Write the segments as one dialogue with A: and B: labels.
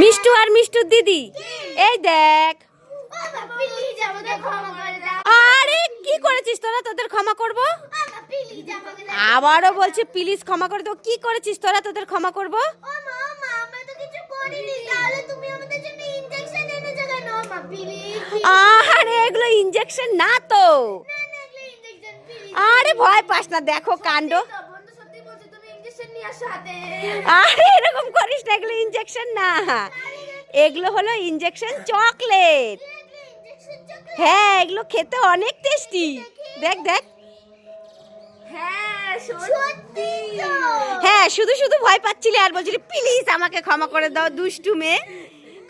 A: মিষ্টু আর মিষ্টুর দিদি। এই দেখ। আরে, কি করেছিস তোরা? তোদের ক্ষমা করব? আবারও বলছি প্লিজ ক্ষমা করে দেবো কি করেছিস তোরা? তোদের ক্ষমা করব? আরে এগুলো ইঞ্জেকশন না তো। আরে, ভয় পাস না। দেখো কাণ্ড
B: বন্ধু সত্যি বলছি তুমি ইনজেকশন নিয়ে আসো হাতে
A: আরে এরকম করিস না এগুলো ইঞ্জেকশন না। এগুলো হলো ইঞ্জেকশন চকলেট হ্যাঁ এগুলো খেতে অনেক টেস্টি দেখ দেখ।
B: হ্যাঁ
A: হ্যাঁ শুধু শুধু ভয় পাচ্ছিলি আর বলছিলি প্লিজ আমাকে ক্ষমা করে দাও দুষ্টু মেয়ে।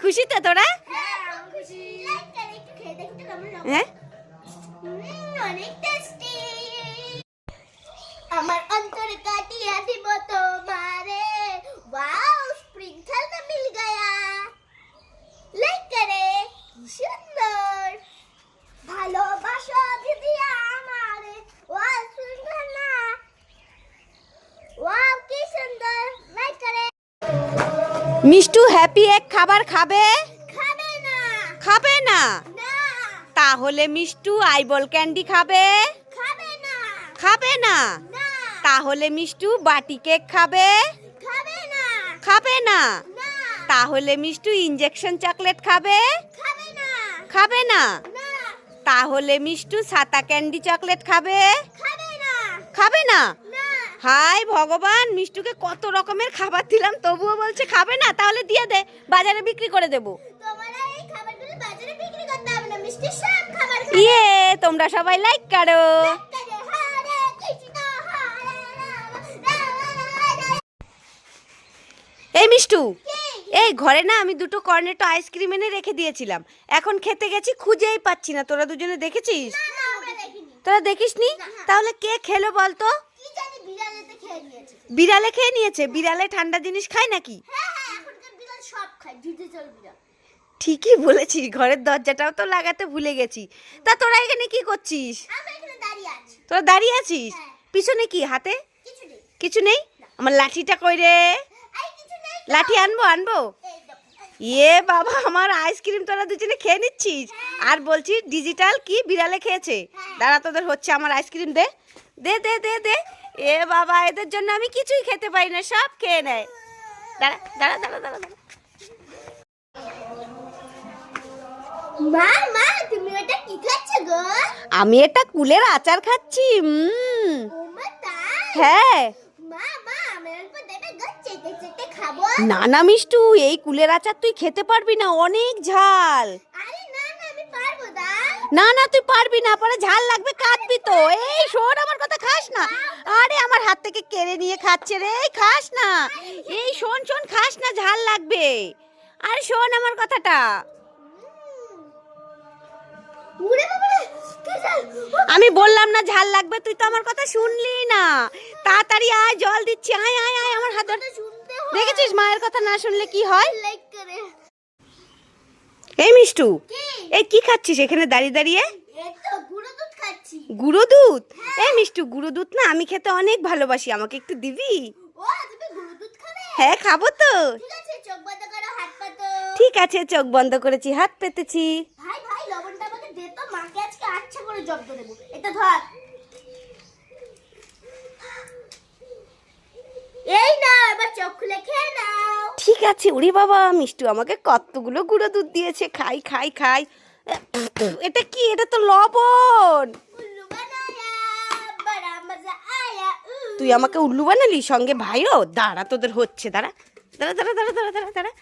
A: খুশি তো তোরা?
B: হ্যাঁ আমি খুশি লাইক করে একটু খেয়ে দেখো তো কেমন লাগে
A: হ্যাঁ
B: উম, অনেক টেস্টি আমার অন্তরে কাটিয়ে দিব তোমারে ওয়াও স্প্রিং খেলনা মিল গয়া লাইক করে কি সুন্দর ভালোবাসা দিদি আমারে ওয়াও স্প্রিং খেলনা ওয়াও কি সুন্দর লাইক করে
A: মিষ্টু হ্যাপি এক খাবার খাবে?
B: খাবে না।
A: তাহলে মিষ্টু আইবল ক্যান্ডি খাবে?
B: খাবে না।
A: তাহলে মিষ্টু বাটি কেক খাবে?
B: খাবে না।
A: তাহলে মিষ্টু ইঞ্জেকশন চকলেট খাবে?
B: খাবে না।
A: তাহলে মিষ্টু সাতা ক্যান্ডি চকলেট খাবে?
B: খাবে না?
A: হাই ভগবান মিষ্টুকে কত রকমের খাবার দিলাম তবুও বলছে খাবে না তাহলে দিয়ে দে বাজারে বিক্রি করে দেব। ইয়ে তোমরা সবাই লাইক করো। এই মিষ্টু এই ঘরে না আমি দুটো কর্নেটো আইসক্রিম এনে রেখে দিয়েছিলাম। এখন খেতে গেছি খুঁজেই পাচ্ছি না। তোরা দুজনে দেখেছিস? তোরা দেখিসনি? তাহলে কে খেলো বলতো
B: কি জানি বিড়ালেতে খেয়ে নিয়েছে
A: বিড়ালে খেয়ে নিয়েছে? বিড়ালে ঠান্ডা জিনিস খায় নাকি?
B: হ্যাঁ হ্যাঁ
A: ঠিকই বলেছিস ঘরের দরজাটাও তো লাগাতে ভুলে গেছি। তা তোরা এখানে কি করছিস? তোরা দাঁড়িয়ে আছিস?
B: হ্যাঁ।
A: পিছনে কি হাতে?
B: কিছু নেই।
A: আমার লাঠিটা কই রে। লাঠি আনব আনব? ইয়ে বাবা আমার আইসক্রিম তোরা দুজনে খেয়ে নিচ্ছিস? আর বলছিস ডিজিটাল কি বিড়ালে খেয়েছে? দাঁড়া তোদের হচ্ছে আমার আইসক্রিম দে। দে দে দে দে। এ বাবা এদের জন্য আমি কিছুই খেতে পারি না সব খেয়ে নেয়। দাঁড়া দাঁড়া দাঁড়া দাঁড়া দাঁড়া।
B: মা মা তুমি ওটা কি খাচ্ছ গো?
A: আমি এটা কুলের আচার খাচ্ছি উম, হ্যাঁ। না না মিষ্টু এই কুলের আচার তুই খেতে পারবি না অনেক ঝাল।
B: আরে না না
A: তুই পারবি না পরে ঝাল লাগবে কাঁদবি তো। এই শোন আমার কথা খাস না। আরে আমার হাত থেকে কেড়ে নিয়ে খাচ্ছে রে খাস না। এই শোন শোন খাস না ঝাল লাগবে। আরে শোন আমার কথাটা? আমি বললাম না ঝাল লাগবে তুই তো আমার কথা শুনলি না। তাড়াতাড়ি আয় জল দিচ্ছি আয় আয় আয় আমার হাত দেখেছিস মায়ের কথা না শুনলে কি হয়?
B: লাইক করে।
A: এই মিষ্টু, এই কি খাচ্ছিস এখানে দাঁড়িয়ে দাঁড়িয়ে?
B: গুঁড়ো দুধ?
A: এই মিষ্টু, গুঁড়ো দুধ না আমি খেতে অনেক ভালোবাসি, আমাকে একটু দিবি? হ্যাঁ খাব তো।
B: ঠিক আছে, চোখ বন্ধ করো হাত পাতো
A: ঠিক আছে চোখ বন্ধ করেছি, হাত পেতেছি।
B: ভাই ভাই, লবণটা আমাকে দে তো, মাকে আজকে আচ্ছা করে জব্দ দেবো। এটা ধর এই না এবার চোখ খুলে খেয়ে নাও
A: ঠিক আছে ওরে বাবা মিষ্টু আমাকে কতগুলো গুঁড়ো দুধ দিয়েছে। খাই খাই খাই। এটা কি? এটা তো লবণ। তুই আমাকে উল্লু বানালি? সঙ্গে ভাইও? দাঁড়া তোদের হচ্ছে। দাঁড়া দাঁড়া দাঁড়া দাঁড়া দাঁড়া দাঁড়া দাঁড়া।